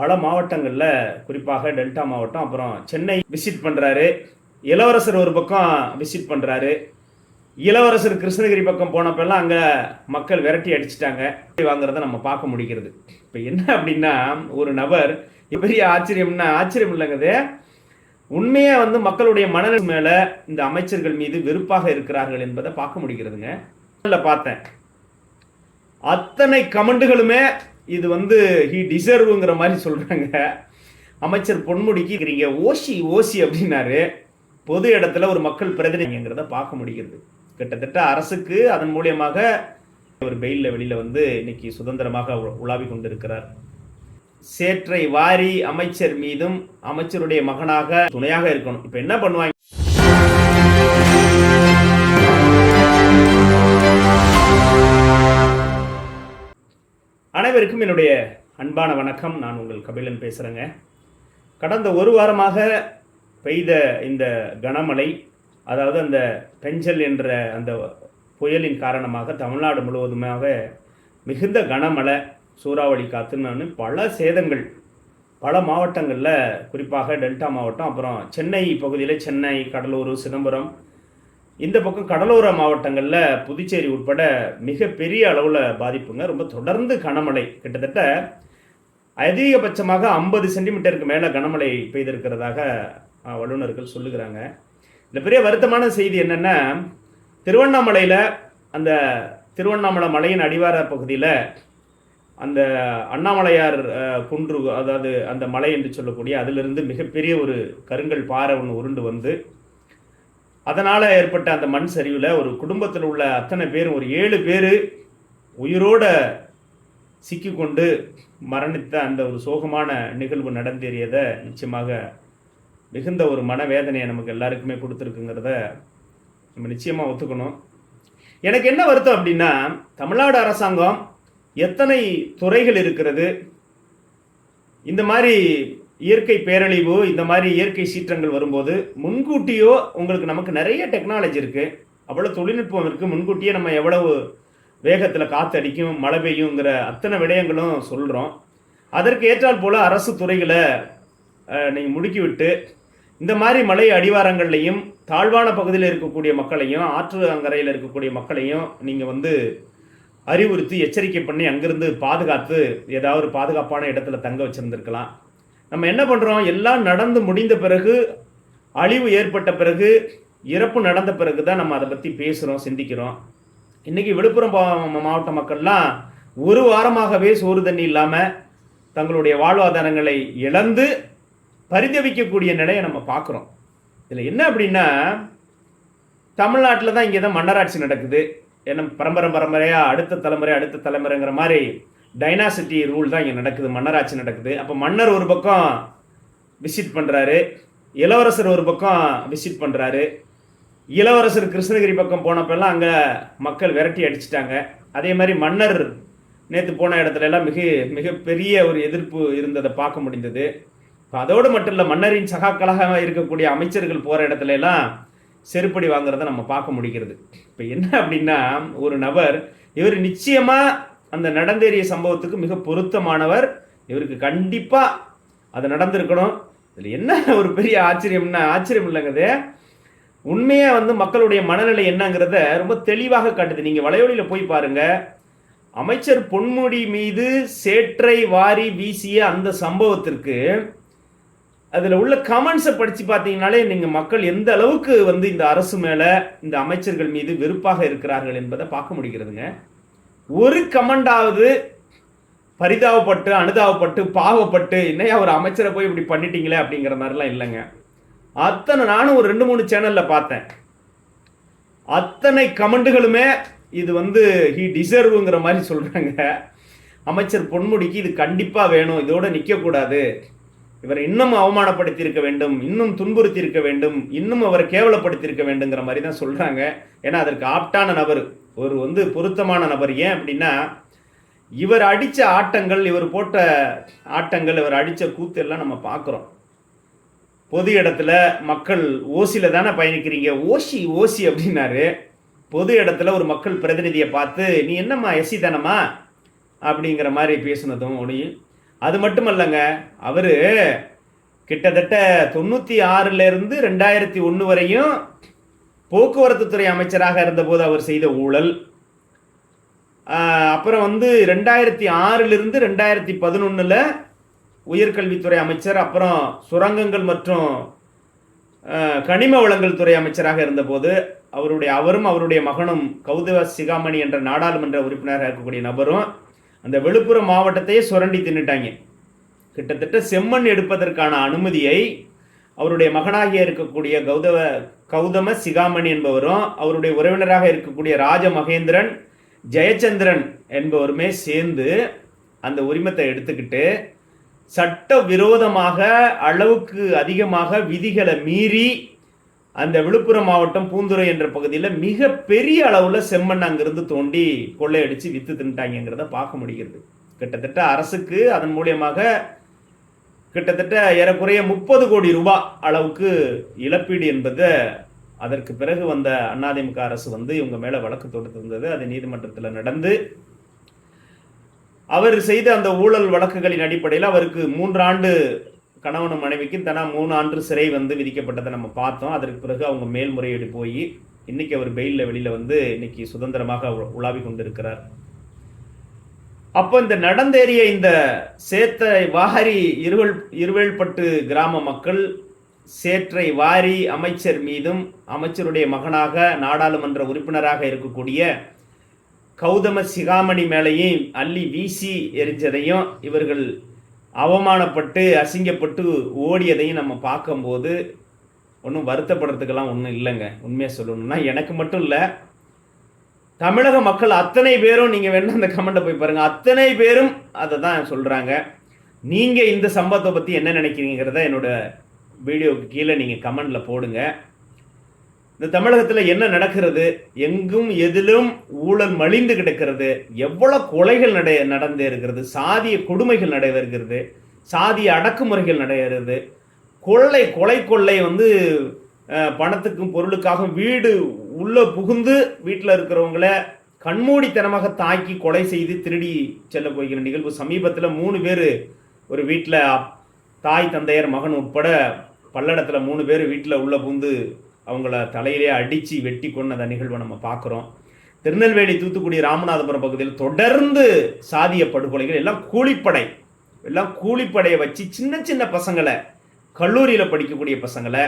பல மாவட்டங்களில் குறிப்பாக டெல்டா மாவட்டம் அப்புறம் சென்னை விசிட் பண்ணுறாரு இளவரசர் ஒரு பக்கம் விசிட் பண்ணுறாரு இளவரசர் கிருஷ்ணகிரி பக்கம் போனப்பெல்லாம் அங்கே மக்கள் விரட்டி அடிச்சிட்டாங்க. வாங்குறத நம்ம பார்க்க முடிகிறது. இப்போ என்ன அப்படின்னா ஒரு நபர் பெரிய ஆச்சரியம்னா ஆச்சரியம் இல்லைங்கது. உண்மையாக வந்து மக்களுடைய மனநிலை மேலே இந்த அமைச்சர்கள் மீது வெறுப்பாக இருக்கிறார்கள் என்பதை பார்க்க முடிகிறதுங்க. பார்த்தேன். அத்தனை கமெண்டுகளுமே இது வந்து ஹி டிசர்வுங்கிற மாதிரி சொல்கிறாங்க அமைச்சர் பொன்முடிக்கு இருக்கிறீங்க. ஓசி ஓசி அப்படின்னாரு. பொது இடத்துல ஒரு மக்கள் பிரதிநிதிங்கிறத பார்க்க முடிகிறது. கிட்டத்தட்ட அரசுக்கு அதன் மூலியமாக ஒரு பெயிலில் வெளியில் வந்து இன்னைக்கு சுதந்திரமாக உ- உலாவிக் கொண்டிருக்கிறார். சேற்றை வாரி அமைச்சர் மீதும் அமைச்சருடைய மகனாக துணையாக இருக்கணும். இப்போ என்ன பண்ணுவாங்க? அனைவருக்கும் என்னுடைய அன்பான வணக்கம். நான் உங்கள் கபிலன் பேசுகிறேங்க கடந்த ஒரு வாரமாக பெய்த இந்த கனமழை அதாவது அந்த பெஞ்சல் என்ற அந்த புயலின் காரணமாக தமிழ்நாடு முழுவதுமாக மிகுந்த கனமழை சூறாவளி காத்துன்னு பல சேதங்கள் பல மாவட்டங்களில் குறிப்பாக டெல்டா மாவட்டம் அப்புறம் சென்னை பகுதியில் சென்னை கடலூர் சிதம்பரம் இந்த பக்கம் கடலோர மாவட்டங்களில் புதுச்சேரி உட்பட மிகப்பெரிய அளவில் பாதிப்புங்க. ரொம்ப தொடர்ந்து கனமழை. கிட்டத்தட்ட அதிகபட்சமாக ஐம்பது சென்டிமீட்டருக்கு மேலே கனமழை பெய்திருக்கிறதாக வல்லுநர்கள் சொல்லுகிறாங்க. இந்த பெரிய வருத்தமான செய்தி என்னென்னா திருவண்ணாமலையில் அந்த திருவண்ணாமலை மலையின் அடிவார பகுதியில் அந்த அண்ணாமலையார் குன்று அதாவது அந்த மலை என்று சொல்லக்கூடிய அதிலிருந்து மிகப்பெரிய ஒரு கருங்கல் பாறை ஒன்று உருண்டு வந்து அதனால் ஏற்பட்ட அந்த மண் சரிவில் ஒரு குடும்பத்தில் உள்ள அத்தனை பேரும் ஒரு ஏழு பேர் உயிரோட சிக்கிக்கொண்டு மரணித்த அந்த ஒரு சோகமான நிகழ்வு நடந்தேறியதை நிச்சயமாக மிகுந்த ஒரு மனவேதனையை நமக்கு எல்லாருக்குமே கொடுத்துருக்குங்கிறத நம்ம நிச்சயமாக ஒத்துக்கணும். எனக்கு என்ன வருத்தம் அப்படின்னா தமிழ்நாடு அரசாங்கம் எத்தனை துறைகள் இருக்கிறது? இந்த மாதிரி இயற்கை பேரழிவு இந்த மாதிரி இயற்கை சீற்றங்கள் வரும்போது முன்கூட்டியோ உங்களுக்கு நமக்கு நிறைய டெக்னாலஜி இருக்குது அவ்வளோ தொழில்நுட்பம் இருக்குது முன்கூட்டியே நம்ம எவ்வளவு வேகத்தில் காத்தடிக்கும் மழை பெய்யுங்கிற அத்தனை விடயங்களும் சொல்கிறோம் அதற்கு ஏற்றால் போல் அரசு துறைகளை நீங்கள் முடுக்கிவிட்டு இந்த மாதிரி மலை அடிவாரங்கள்லையும் தாழ்வான பகுதியில் இருக்கக்கூடிய மக்களையும் ஆற்று அங்கரையில் இருக்கக்கூடிய மக்களையும் நீங்கள் வந்து அறிவுறுத்தி எச்சரிக்கை பண்ணி அங்கிருந்து பாதுகாத்து ஏதாவது ஒரு பாதுகாப்பான இடத்துல தங்க வச்சுருந்துருக்கலாம். நம்ம என்ன பண்ணுறோம் எல்லாம் நடந்து முடிந்த பிறகு அழிவு ஏற்பட்ட பிறகு இறப்பு நடந்த பிறகு தான் நம்ம அதை பற்றி பேசுகிறோம் சிந்திக்கிறோம். இன்னைக்கு விழுப்புரம் பா- மாவட்ட மக்கள்லாம் ஒரு வாரமாகவே சோறு தண்ணி இல்லாமல் தங்களுடைய வாழ்வாதாரங்களை இழந்து பரிதவிக்கக்கூடிய நிலையை நம்ம பார்க்குறோம். இதில் என்ன அப்படின்னா தமிழ்நாட்டில் தான் இங்கே தான் மன்னராட்சி நடக்குது. ஏன்னா பரம்பரை பரம்பரையாக அடுத்த தலைமுறை அடுத்த தலைமுறைங்கிற மாதிரி டைனாசிட்டி ரூல் தான் இங்கே நடக்குது மன்னராட்சி நடக்குது. அப்போ மன்னர் ஒரு பக்கம் விசிட் பண்ணுறாரு இளவரசர் ஒரு பக்கம் விசிட் பண்ணுறாரு இளவரசர் கிருஷ்ணகிரி பக்கம் போனப்பெல்லாம் அங்கே மக்கள் விரட்டி அடிச்சிட்டாங்க. அதே மாதிரி மன்னர் நேற்று போன இடத்துல எல்லாம் மிக மிகப்பெரிய ஒரு எதிர்ப்பு இருந்ததை பார்க்க முடிந்தது. இப்போ அதோடு மட்டும் இல்லை மன்னரின் சகாக்களாக இருக்கக்கூடிய அமைச்சர்கள் போகிற இடத்துல எல்லாம் செருப்படி வாங்குறத நம்ம பார்க்க முடிகிறது. இப்போ என்ன அப்படின்னா ஒரு நபர் இவர் நிச்சயமாக அந்த நடந்தேறிய சம்பவத்துக்கு மிக பொருத்தமானவர். இவருக்கு கண்டிப்பாக அது நடந்திருக்கணும். இதில் என்ன ஒரு பெரிய ஆச்சரியம்னா ஆச்சரியம் இல்லைங்கிறது உண்மையாக வந்து மக்களுடைய மனநிலை என்னங்கிறத ரொம்ப தெளிவாக காட்டுது. நீங்கள் வலையொலியில் போய் பாருங்கள் அமைச்சர் பொன்முடி மீது சேற்றை வாரி வீசிய அந்த சம்பவத்திற்கு அதில் உள்ள கமெண்ட்ஸை படித்து பார்த்தீங்கனாலே நீங்கள் மக்கள் எந்த அளவுக்கு வந்து இந்த அரசு மேலே இந்த அமைச்சர்கள் மீது வெறுப்பாக இருக்கிறார்கள் என்பதை பார்க்க முடிகிறதுங்க. ஒரு கமெண்டாவது பரிதாபப்பட்டு அனுதாபப்பட்டு பாவப்பட்டு என்னையா ஒரு அமைச்சரை போய் இப்படி பண்ணிட்டீங்களே அப்படிங்கிற மாதிரிலாம் இல்லைங்க. அத்தனை நானும் ஒரு ரெண்டு மூணு சேனலில் பார்த்தேன். அத்தனை கமெண்டுகளுமே இது வந்து ஹி டிசர்வுங்கிற மாதிரி சொல்கிறாங்க அமைச்சர் பொன்முடிக்கு இது கண்டிப்பாக வேணும் இதோட நிற்கக்கூடாது இவரை இன்னும் அவமானப்படுத்தி இருக்க வேண்டும் இன்னும் துன்புறுத்தி இருக்க வேண்டும் இன்னும் அவரை கேவலப்படுத்தி இருக்க வேண்டுங்கிற மாதிரி தான் சொல்கிறாங்க ஏன்னா அதற்கு ஆப்டான நபர் ஒரு வந்து பொருத்தமான நபர். ஏன் அப்படின்னா இவர் அடித்த ஆட்டங்கள் இவர் போட்ட ஆட்டங்கள் இவர் அடித்த கூத்து எல்லாம் நம்ம பார்க்குறோம். பொது இடத்துல மக்கள் ஓசியில் தானே பயணிக்கிறீங்க? ஓசி ஓசி அப்படின்னாரு. பொது இடத்துல ஒரு மக்கள் பிரதிநிதியை பார்த்து நீ என்னம்மா எஸ்சி தானம்மா? அப்படிங்கிற மாதிரி பேசினதும் ஒளி அது மட்டுமல்லங்க அவர் கிட்டத்தட்ட தொண்ணூற்றி ஆறுலேருந்து ரெண்டாயிரத்தி ஒன்று வரையும் போக்குவரத்து துறை அமைச்சராக இருந்தபோது அவர் செய்த ஊழல். அப்புறம் வந்து ரெண்டாயிரத்தி ஆறிலிருந்து ரெண்டாயிரத்தி பதினொன்றில் உயர்கல்வித்துறை அமைச்சர் அப்புறம் சுரங்கங்கள் மற்றும் கனிம வளங்கள் துறை அமைச்சராக இருந்தபோது அவருடைய அவரும் அவருடைய மகனும் கௌதவ சிகாமணி என்ற நாடாளுமன்ற உறுப்பினராக இருக்கக்கூடிய நபரும் அந்த விழுப்புரம் மாவட்டத்தையே சுரண்டி தின்னுட்டாங்க. கிட்டத்தட்ட செம்மண் எடுப்பதற்கான அனுமதியை அவருடைய மகனாகிய இருக்கக்கூடிய கௌதவ கௌதம சிகாமணி என்பவரும் அவருடைய உறவினராக இருக்கக்கூடிய ராஜ மகேந்திரன் ஜெயச்சந்திரன் என்பவருமே சேர்ந்து அந்த உரிமத்தை எடுத்துக்கிட்டு சட்ட விரோதமாக அளவுக்கு அதிகமாக விதிகளை மீறி அந்த விழுப்புரம் மாவட்டம் பூந்துரை என்ற பகுதியில் மிக பெரிய அளவில் செம்மண் அங்கிருந்து தோண்டி கொள்ளையடித்து வித்து தின்ட்டாங்கிறத பார்க்க முடிகிறது. கிட்டத்தட்ட அரசுக்கு அதன் மூலியமாக கிட்டத்தட்ட ஏறக்குறைய முப்பது கோடி ரூபாய் அளவுக்கு இழப்பீடு என்பதை அதற்கு பிறகு வந்த அதிமுக அரசு வந்து இவங்க மேலே வழக்கு தொடுத்திருந்தது அது நீதிமன்றத்தில் நடந்து அவர் செய்த அந்த ஊழல் வழக்குகளின் அடிப்படையில் அவருக்கு மூன்று கணவனும் மனைவிக்கும் தனா மூணு ஆண்டு சிறை வந்து விதிக்கப்பட்டதை நம்ம பார்த்தோம். அதற்கு பிறகு அவங்க மேல்முறையீடு போய் இன்னைக்கு அவர் பெயிலில் வெளியில் வந்து இன்னைக்கு சுதந்திரமாக உ- உலாவிக் கொண்டிருக்கிறார். அப்போ இந்த நடந்தேறிய இந்த சேத்தை வாரி இருவல் இருவேல்பட்டு கிராம மக்கள் சேற்றை வாரி அமைச்சர் மீதும் அமைச்சருடைய மகனாக நாடாளுமன்ற உறுப்பினராக இருக்கக்கூடிய கௌதம சிகாமணி மேலையும் அள்ளி வீசி எரிஞ்சதையும் இவர்கள் அவமானப்பட்டு அசிங்கப்பட்டு ஓடியதையும் நம்ம பார்க்கும்போது ஒன்றும் வருத்தப்படுறதுக்கெல்லாம் ஒன்றும் இல்லைங்க. உண்மையாக சொல்லணும்னா எனக்கு மட்டும் இல்லை தமிழக மக்கள் அத்தனை பேரும் நீங்கள் வேணா அந்த கமெண்ட்டை போய் பாருங்கள் அத்தனை பேரும் அதை தான் சொல்கிறாங்க நீங்கள் இந்த சம்பவத்தை பற்றி என்ன நினைக்கிறீங்கிறத என்னோட வீடியோவுக்கு கீழே நீங்கள் கமெண்டில் போடுங்க. இந்த தமிழகத்தில் என்ன நடக்கிறது? எங்கும் எதிலும் ஊழல் மலிந்து கிடக்கிறது. எவ்வளோ கொலைகள் நடை நடந்தே இருக்கிறது. சாதிய கொடுமைகள் நடைபெறுகிறது சாதிய அடக்குமுறைகள் நடைபெறுகிறது கொள்ளை கொலை கொள்ளை வந்து பணத்துக்கும் பொருளுக்காகவும் வீடு உள்ள புகுந்து வீட்டில் இருக்கிறவங்கள கண்மூடித்தனமாக தாக்கி கொலை செய்து திருடி செல்ல போகிற நிகழ்வு. சமீபத்தில் மூணு பேர் ஒரு வீட்டில் தாய் தந்தையர் மகன் உட்பட பல்லடத்தில் மூணு பேர் வீட்டில் உள்ள புகுந்து அவங்கள தலையிலே அடித்து வெட்டி கொண்ட அந்த நிகழ்வை நம்ம பார்க்குறோம். திருநெல்வேலி தூத்துக்குடி ராமநாதபுரம் பகுதியில் தொடர்ந்து சாதிய படுகொலைகள் எல்லாம் கூலிப்படை எல்லாம் கூலிப்படையை வச்சு சின்ன சின்ன பசங்களை கல்லூரியில் படிக்கக்கூடிய பசங்களை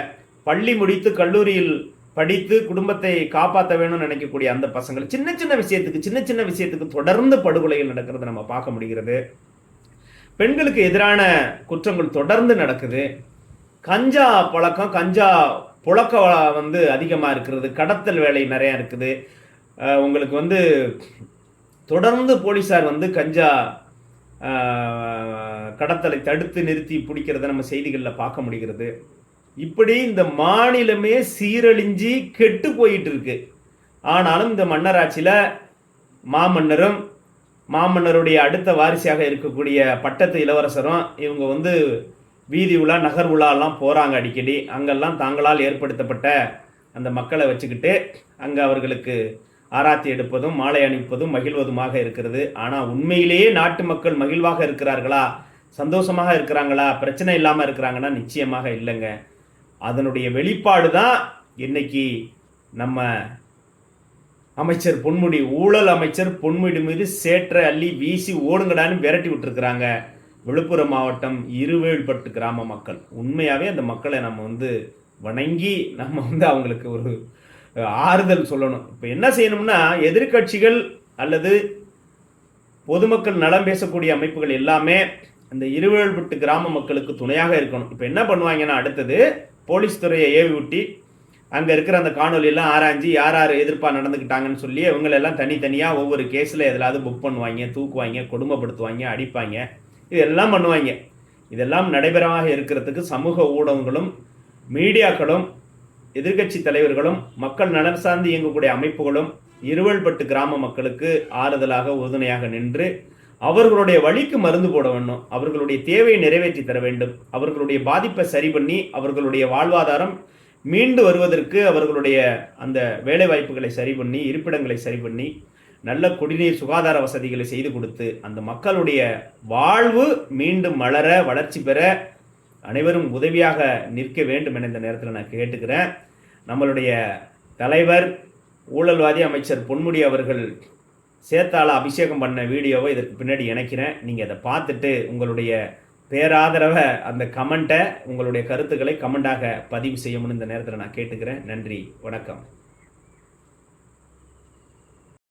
பள்ளி முடித்து கல்லூரியில் படித்து குடும்பத்தை காப்பாற்ற வேணும்னு நினைக்கக்கூடிய அந்த பசங்களை சின்ன சின்ன விஷயத்துக்கு சின்ன சின்ன விஷயத்துக்கு தொடர்ந்து படுகொலைகள் நடக்கிறத நம்ம பார்க்க முடிகிறது. பெண்களுக்கு எதிரான குற்றங்கள் தொடர்ந்து நடக்குது. கஞ்சா பழக்கம் கஞ்சா புழக்கம் வந்து அதிகமாக இருக்கிறது கடத்தல் வேலை நிறையா இருக்குது. உங்களுக்கு வந்து தொடர்ந்து போலீஸார் வந்து கஞ்சா கடத்தலை தடுத்து நிறுத்தி பிடிக்கிறத நம்ம செய்திகளில் பார்க்க முடிகிறது. இப்படி இந்த மாநிலமே சீரழிஞ்சி கெட்டு போயிட்டு இருக்கு. ஆனாலும் இந்த மன்னராட்சியில் மாமன்னரும் மாமன்னருடைய அடுத்த வாரிசாக இருக்கக்கூடிய பட்டத்து இளவரசரும் இவங்க வந்து வீதி உலா நகர் உலாலாம் போகிறாங்க அடிக்கடி. அங்கெல்லாம் தாங்களால் ஏற்படுத்தப்பட்ட அந்த மக்களை வச்சுக்கிட்டு அங்கே அவர்களுக்கு ஆராத்தி எடுப்பதும் மாலை அணிப்பதும் மகிழ்வதுமாக இருக்கிறது. ஆனால் உண்மையிலேயே நாட்டு மக்கள் மகிழ்வாக இருக்கிறார்களா? சந்தோஷமாக இருக்கிறாங்களா? பிரச்சனை இல்லாமல் இருக்கிறாங்கன்னா நிச்சயமாக இல்லைங்க. அதனுடைய வெளிப்பாடு தான் இன்னைக்கு நம்ம அமைச்சர் பொன்முடி ஊழல் அமைச்சர் பொன்முடி மீது சேற்றை அள்ளி வீசி ஓடுங்கடான்னு விரட்டி விட்டுருக்குறாங்க. விழுப்புரம் மாவட்டம் இருவேழ்பட்டு கிராம மக்கள். உண்மையாகவே அந்த மக்களை நம்ம வந்து வணங்கி நம்ம வந்து அவங்களுக்கு ஒரு ஆறுதல் சொல்லணும். இப்போ என்ன செய்யணும்னா எதிர்க்கட்சிகள் அல்லது பொதுமக்கள் நலம் பேசக்கூடிய அமைப்புகள் எல்லாமே அந்த இருவேல்பட்டு கிராம மக்களுக்கு துணையாக இருக்கணும். இப்போ என்ன பண்ணுவாங்கன்னா அடுத்தது போலீஸ் துறையை ஏவி ஊட்டி அங்கே இருக்கிற அந்த காணொலியெல்லாம் ஆராய்ஞ்சு யார் யார் எதிர்ப்பாக நடந்துக்கிட்டாங்கன்னு சொல்லி இவங்களெல்லாம் தனித்தனியாக ஒவ்வொரு கேஸில் எதிலாவது புக் பண்ணுவாங்க தூக்குவாங்க கொடுமைப்படுத்துவாங்க அடிப்பாங்க. இதெல்லாம் பண்ணுவாங்க. இதெல்லாம் நடைபெறமாக இருக்கிறதுக்கு சமூக ஊடகங்களும் மீடியாக்களும் எதிர்க்கட்சி தலைவர்களும் மக்கள் நலன் சார்ந்து இயங்கக்கூடிய அமைப்புகளும் இருவல்பட்டு கிராம மக்களுக்கு ஆறுதலாக உறுதுணையாக நின்று அவர்களுடைய வழிக்கு மருந்து போட வேண்டும். அவர்களுடைய தேவையை நிறைவேற்றி தர வேண்டும். அவர்களுடைய பாதிப்பை சரி பண்ணி அவர்களுடைய வாழ்வாதாரம் மீண்டு வருவதற்கு அவர்களுடைய அந்த வேலை வாய்ப்புகளை சரி பண்ணி இருப்பிடங்களை சரி பண்ணி நல்ல குடிநீர் சுகாதார வசதிகளை செய்து கொடுத்து அந்த மக்களுடைய வாழ்வு மீண்டும் மலர வளர்ச்சி பெற அனைவரும் உதவியாக நிற்க வேண்டும் என இந்த நேரத்தில் நான் கேட்டுக்கிறேன். நம்மளுடைய தலைவர் ஊழல்வாதி அமைச்சர் பொன்முடி அவர்கள் சேத்தால அபிஷேகம் பண்ண வீடியோவை இதற்கு பின்னாடி இணைக்கிறேன். நீங்கள் அதை பார்த்துட்டு உங்களுடைய பேராதரவை அந்த கமெண்ட்டை உங்களுடைய கருத்துக்களை கமெண்டாக பதிவு செய்யணும்னு இந்த நேரத்தில் நான் கேட்டுக்கிறேன். நன்றி வணக்கம்.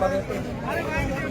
Bagaimana?